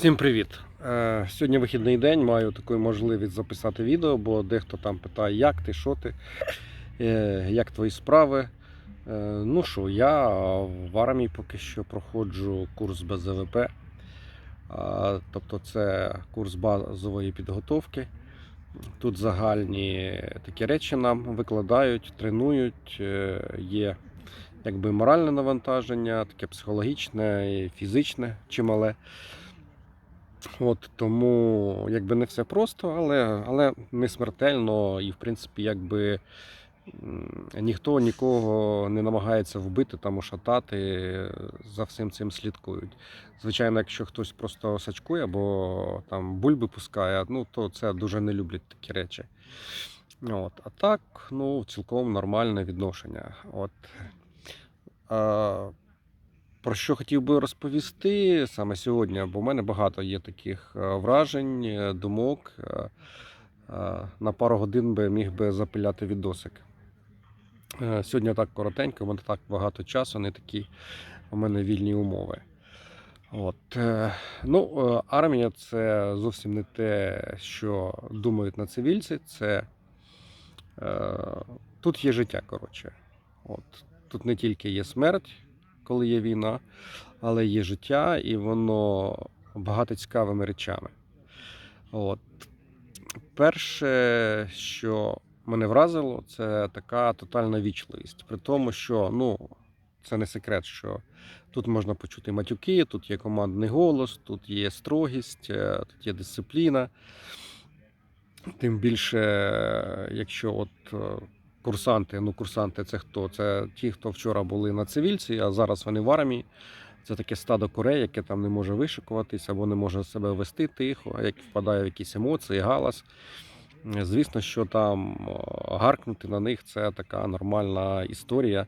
Всім привіт! Е, Сьогодні вихідний день, маю таку можливість записати відео, бо дехто там питає, як ти, що ти, е, як твої справи. Е, Ну що, я в армії поки що проходжу курс БЗВП. Тобто це курс базової підготовки. Тут загальні такі речі нам викладають, тренують. Є якби моральне навантаження, таке психологічне і фізичне чимале. От тому якби не все просто, але, але не смертельно, і в принципі, якби ніхто нікого не намагається вбити там ушатати, за всім цим слідкують. Звичайно, якщо хтось просто сачкує або там бульби пускає, ну то це дуже не люблять такі речі. От. А так, ну, цілком нормальне відношення. От. А, про що хотів би розповісти саме сьогодні, бо в мене багато є таких е, вражень, е, думок. Е, На пару годин би міг би запиляти відосик. Сьогодні так коротенько, в мене так багато часу, не такі у мене вільні умови. От. Ну, армія це зовсім не те, що думають на цивільці. Це тут є життя, коротше. От. Тут не тільки є смерть, коли є війна, але є життя, і воно багато цікавими речами. От. Перше, що мене вразило, це така тотальна вічливість. При тому, що ну, це не секрет, що тут можна почути матюки, тут є командний голос, тут є строгість, е, тут є дисципліна. Тим більше, якщо от е, курсанти, ну курсанти це хто? Це ті, хто вчора були на цивільці, а зараз вони в армії. Це таке стадо курей, яке там не може вишикуватись або не може себе вести тихо, як впадає в якісь емоції, галас. Звісно, що там гаркнути на них це така нормальна історія,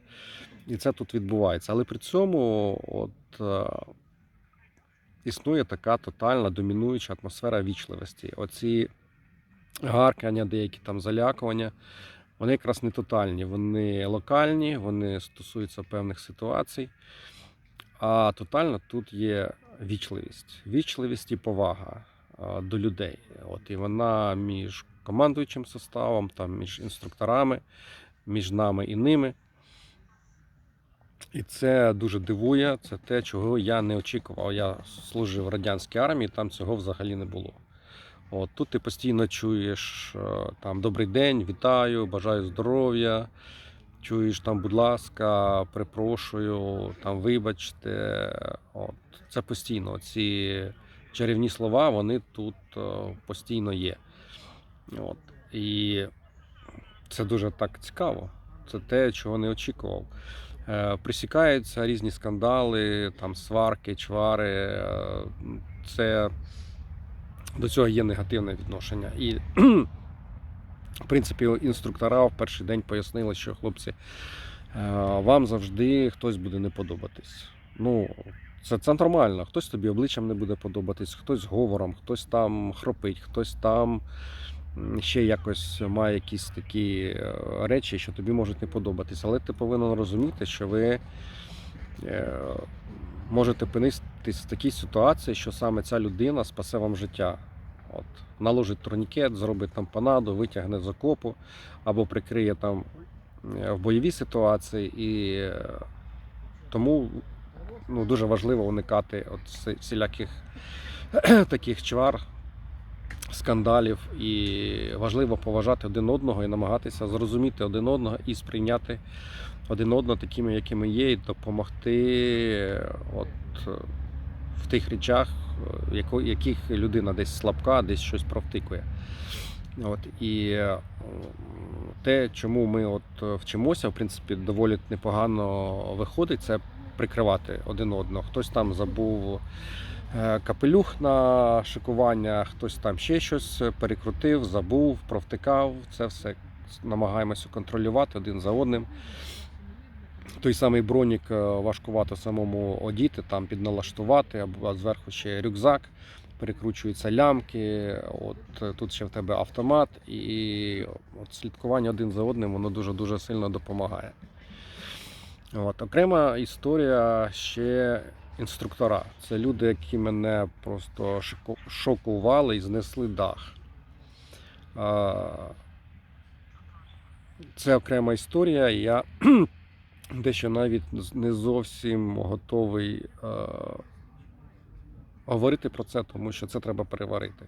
і це тут відбувається. Але при цьому от, е, існує така тотальна домінуюча атмосфера вічливості. Оці гаркання, деякі там залякування, вони якраз не тотальні, вони локальні, вони стосуються певних ситуацій. А тотально тут є вічливість. Вічливість і повага до людей. От, і вона між командуючим составом, там, між інструкторами, між нами і ними. І це дуже дивує. Це те, чого я не очікував. Я служив в радянській армії, там цього взагалі не було. От тут ти постійно чуєш е, там добрий день, вітаю, бажаю здоров'я. Чуєш там, будь ласка, припрошую, там вибачте. От це постійно. Ці чарівні слова вони тут е, постійно є. От. І це дуже так цікаво. Це те, чого не очікував. Е, Присікаються різні скандали, там сварки, чвари. Це до цього є негативне відношення. І в принципі, інструктора в перший день пояснили, що хлопці, е, вам завжди хтось буде не подобатись. Ну, це, це нормально. Хтось тобі обличчям не буде подобатись, хтось говором, хтось там хропить, хтось там ще якось має якісь такі е, речі, що тобі можуть не подобатись. Але ти повинен розуміти, що ви е, можете опинитись в такій ситуації, що саме ця людина спасе вам життя. От, наложить турнікет, зробить там панаду, витягне з окопу або прикриє там е, в бойовій ситуації. І е, тому ну, дуже важливо уникати от всіляких таких чвар, скандалів. І важливо поважати один одного і намагатися зрозуміти один одного і сприйняти один одного такими, якими є, і допомогти е, от, е, в тих речах, е, яких людина десь слабка, десь щось провтикує. От, і те, чому ми от вчимося, в принципі, доволі непогано виходить, це прикривати один одного. Хтось там забув капелюх на шикування, хтось там ще щось перекрутив, забув, провтикав. Це все намагаємося контролювати один за одним. Той самий бронік е, важкувато самому одіти, там підналаштувати, або зверху ще рюкзак, перекручуються лямки. От е, тут ще в тебе автомат, і от слідкування один за одним воно дуже дуже сильно допомагає. От, окрема історія ще інструктора. Це люди, які мене просто шокували і знесли дах. Це окрема історія. Я дещо навіть не зовсім готовий е, говорити про це, тому що це треба переварити.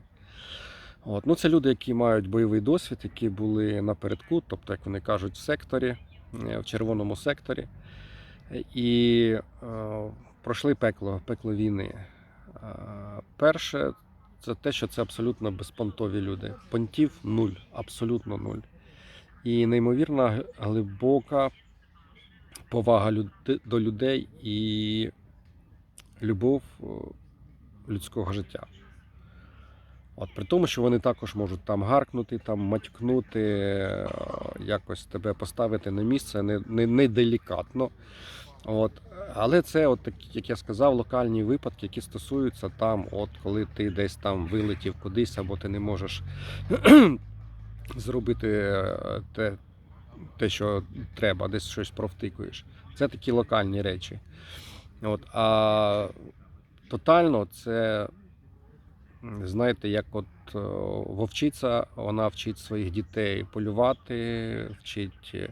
От. Ну, це люди, які мають бойовий досвід, які були напередку, тобто, як вони кажуть, в секторі, е, в червоному секторі. І е, пройшли пекло, пекло війни. Е, перше, це те, що це абсолютно безпонтові люди. Понтів нуль, абсолютно нуль. І неймовірна глибока повага до людей і любов е, людського життя. От при тому, що вони також можуть там гаркнути, там матькнути, е, якось тебе поставити на місце не, не, не делікатно. От. Але це, от як я сказав, локальні випадки, які стосуються там, от коли ти десь там вилетів кудись, або ти не можеш зробити е, те, те, що треба, десь щось провтикуєш. Це такі локальні речі. От. А тотально це, знаєте, як от е, вовчиця, вона вчить своїх дітей полювати, вчить е,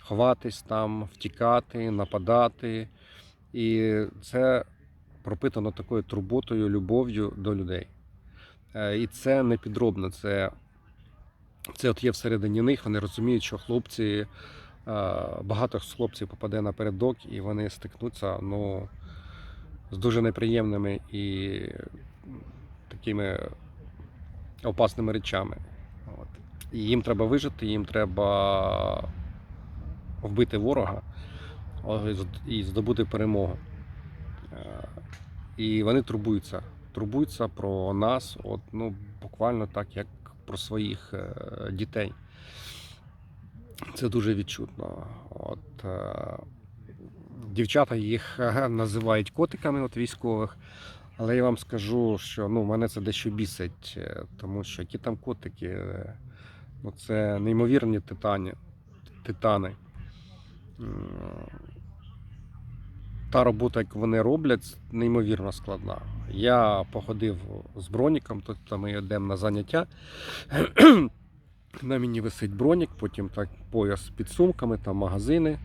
ховатись там, втікати, нападати. І це пропитано такою турботою, любов'ю до людей. Е, І це не підробно, це, це от є всередині них. Вони розуміють, що хлопці, е, багато хлопців попаде напередок, і вони стикнуться ну, з дуже неприємними і такими опасними речами. От. І їм треба вижити, їм треба вбити ворога і здобути перемогу. Е, І вони турбуються. Турбуються про нас, от, ну, буквально так, як про своїх е, дітей. Це дуже відчутно. От, е, дівчата їх е, називають котиками от військових. Але я вам скажу, що ну, мене це дещо бісить, тому що які там котики, ну, це неймовірні титані, титани. Та робота, яку вони роблять, неймовірно складна. Я походив з броніком, тобто ми йдемо на заняття. На мені висить бронік, потім так пояс з підсумками, там магазини,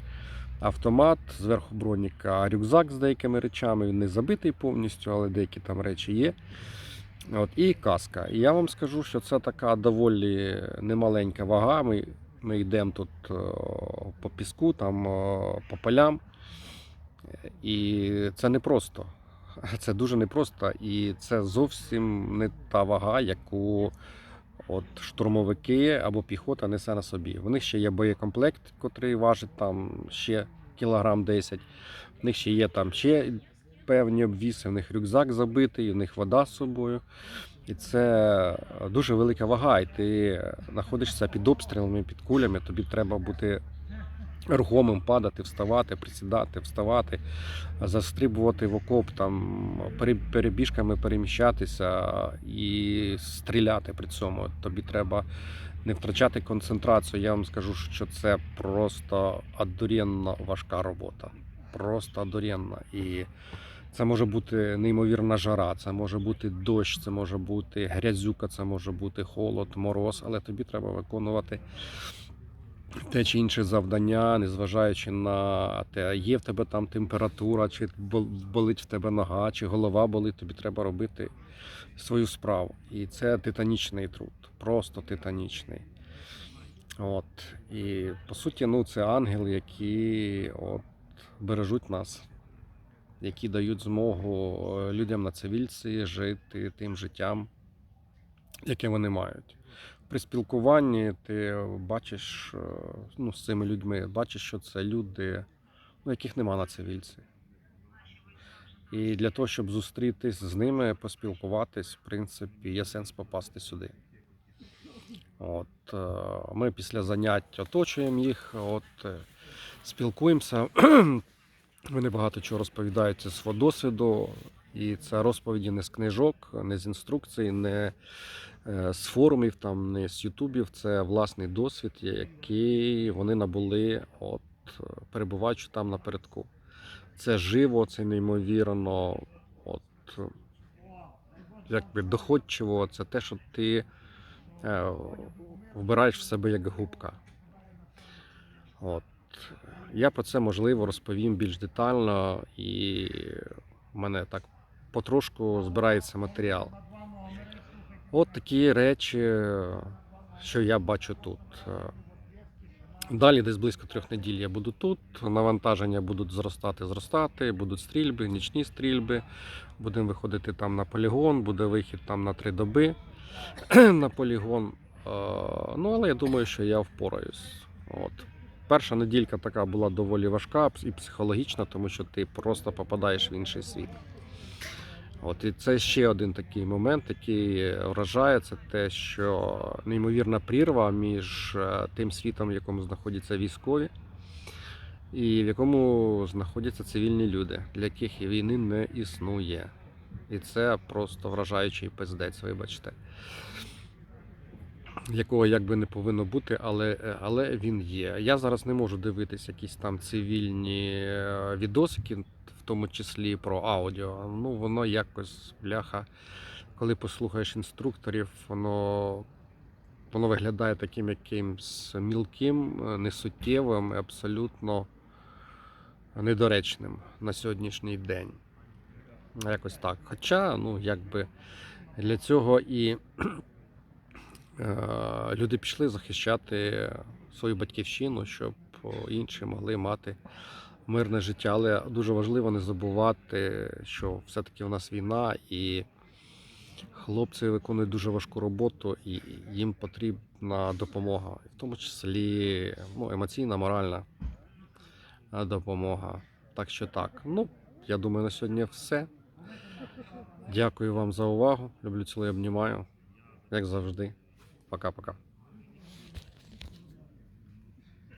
автомат, зверху броніка рюкзак з деякими речами. Він не забитий повністю, але деякі там речі є. От, і каска. І я вам скажу, що це така доволі немаленька вага. Ми, ми йдемо тут е, по піску, там е, по полям. І це не просто. Це дуже непросто. І це зовсім не та вага, яку от штурмовики або піхота несе на собі. В них ще є боєкомплект, який важить там ще кілограм 10. В них ще є там ще певні обвіси, в них рюкзак забитий, в них вода з собою. І це дуже велика вага. І ти знаходишся під обстрілами, під кулями. Тобі треба бути рухомим, падати, вставати, присідати, вставати, застрибувати в окоп, там перебіжками переміщатися і стріляти при цьому. Тобі треба не втрачати концентрацію. Я вам скажу, що це просто адоренно важка робота. Просто адоренна. І це може бути неймовірна жара, це може бути дощ, це може бути грязюка, це може бути холод, мороз, але тобі треба виконувати те чи інше завдання, незважаючи на те, є в тебе там температура, чи болить в тебе нога, чи голова болить, тобі треба робити свою справу. І це титанічний труд, просто титанічний. От. І по суті, ну, це ангели, які от, бережуть нас, які дають змогу е, людям на цивільці жити тим життям, яке вони мають. При спілкуванні ти бачиш е, ну, з цими людьми, бачиш, що це люди, ну, яких нема на цивільці. І для того, щоб зустрітись з ними, поспілкуватись, в принципі, є сенс попасти сюди. От, е, ми після занять оточуємо їх, от, е, спілкуємося. Вони багато чого розповідають зі свого досвіду. І це розповіді не з книжок, не з інструкцій, не з форумів, там, не з ютубів. Це власний досвід, який вони набули, от, е, перебуваючи там напередку. це живо, це неймовірно. От, е, якби доходчиво, це те, що ти е, вбираєш в себе як губка. От. Я про це можливо розповім більш детально, і в мене так потрошку збирається матеріал. От такі речі, що я бачу тут. Е, Далі, десь близько трьох неділь я буду тут. Навантаження будуть зростати, зростати, будуть стрільби, нічні стрільби. Будемо виходити там на полігон, буде вихід там на три доби на полігон. Е, Ну, але я думаю, що я впораюсь. От. Перша неділька така була доволі важка і психологічна, тому що ти просто попадаєш в інший світ. От, і це ще один такий момент, який вражає, це те, що неймовірна прірва між е, тим світом, в якому знаходяться військові, і в якому знаходяться цивільні люди, для яких війни не існує. І це просто вражаючий пиздець, вибачте. Якого якби не повинно бути, але, е, але він є. Я зараз не можу дивитися якісь там цивільні е, відосики, тому числі про аудіо. Ну, воно якось, бляха, коли послухаєш інструкторів, воно, воно виглядає таким якимсь мілким, несуттєвим, абсолютно недоречним на сьогоднішній день. Якось так. Хоча, ну, якби для цього і е, люди пішли захищати свою батьківщину, щоб інші могли мати мирне життя. Але дуже важливо не забувати, що все-таки в нас війна, і хлопці виконують дуже важку роботу, і їм потрібна допомога, в тому числі ну, емоційна, моральна е, допомога. Так що так. Ну, я думаю, на сьогодні все. Дякую вам за увагу. Люблю цілую, обнімаю. Як завжди. Пока-пока.